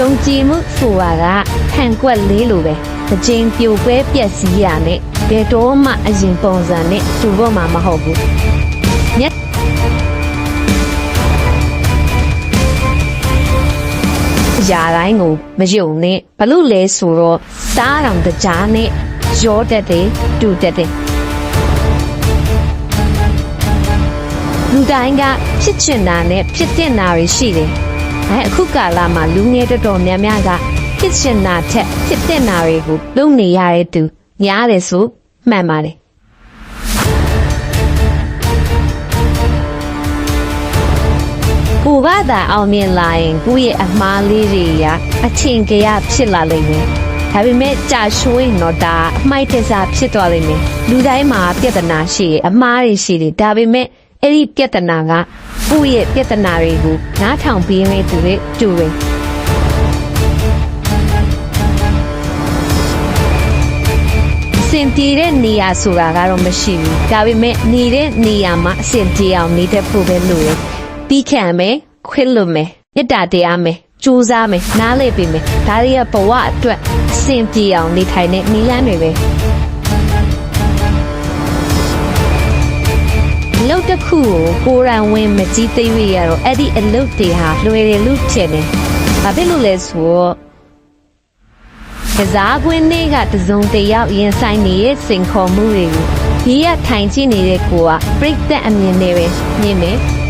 ယုံကြည်မှုဆိုတာကခံကွက်လေးလိုပဲတစ်ချိန်ပြိုကွဲပြက်စီးရနဲ့ဘယ်တော့မှအရင်ပုံစံနဲ့တူဖို့မှာမဟုတ်ဘူးမြတ်ຢာတိုင်းကိုမယုံနဲ့ဘလို့လဲဆိုတော့စားတော်တကြားနဲ့ရောတက်တယ်တူတက်တယ်လူတိုင်းကဖြစ်ချင်တာနဲ့ဖြစ်တဲ့နာတွေရှိတယ်။ အဲအခုကာလမှာလူငယ်တော်တော်များများကဖြစ်ချင်တာထက်ဖြစ်တဲ့နာတွေကိုလုပ်နေရတဲ့သူများတယ်ဆိုမှန်ပါတယ်။ကိုကသာအောင်မြင်လာရင်ကိုယ့်ရဲ့အမားလေးတွေကအချင်းကြရဖြစ်လာလိမ့်မယ်။ဒါပေမဲ့ကြာရွှေတော့ဒါအမိုက်တစားဖြစ်သွားလိမ့်မယ်။လူတိုင်းမှာပြဿနာရှိတယ်အမားတွေရှိတယ်ဒါပေမဲ့ အဲ့ဒီပြဿနာကကိုယ့်ရဲ့ပြဿနာတွေကိုနားထောင်ပေးနေသူတွေတူတယ်။စင်တီတဲ့နေရာဆိုတာကတော့မရှိဘူး။ဒါပေမဲ့နေတဲ့နေရာမှာအစင်တီအောင်နေတဲ့ဖို့ပဲလိုတယ်။ပြီးခံမယ်ခွင့်လွတ်မယ်မေတ္တာတရားမယ်ကြိုးစားမယ်နားလည်ပေးမယ်ဒါတွေကဘဝအတွက်အစင်ပြေအောင်နေထိုင်တဲ့နည်းလမ်းတွေပဲ လုပ်တစ်ခုကိုကိုယ်ရန်ဝင်မကြည့်သိရရတော့အဲ့ဒီအလုပ်တွေဟာလွယ်တယ်လို့ထင်တယ်။ဘာဖြစ်လို့လဲဆိုတော့ကစားကွင်းလေးကတစုံတယောက်ရင်ဆိုင်နေတဲ့စိန်ခေါ်မှုတွေကိုဒီကထိုင်ကြည့်နေတဲ့ကိုကပြိတ်သက်အမြင်နဲ့ပဲမြင်တယ်။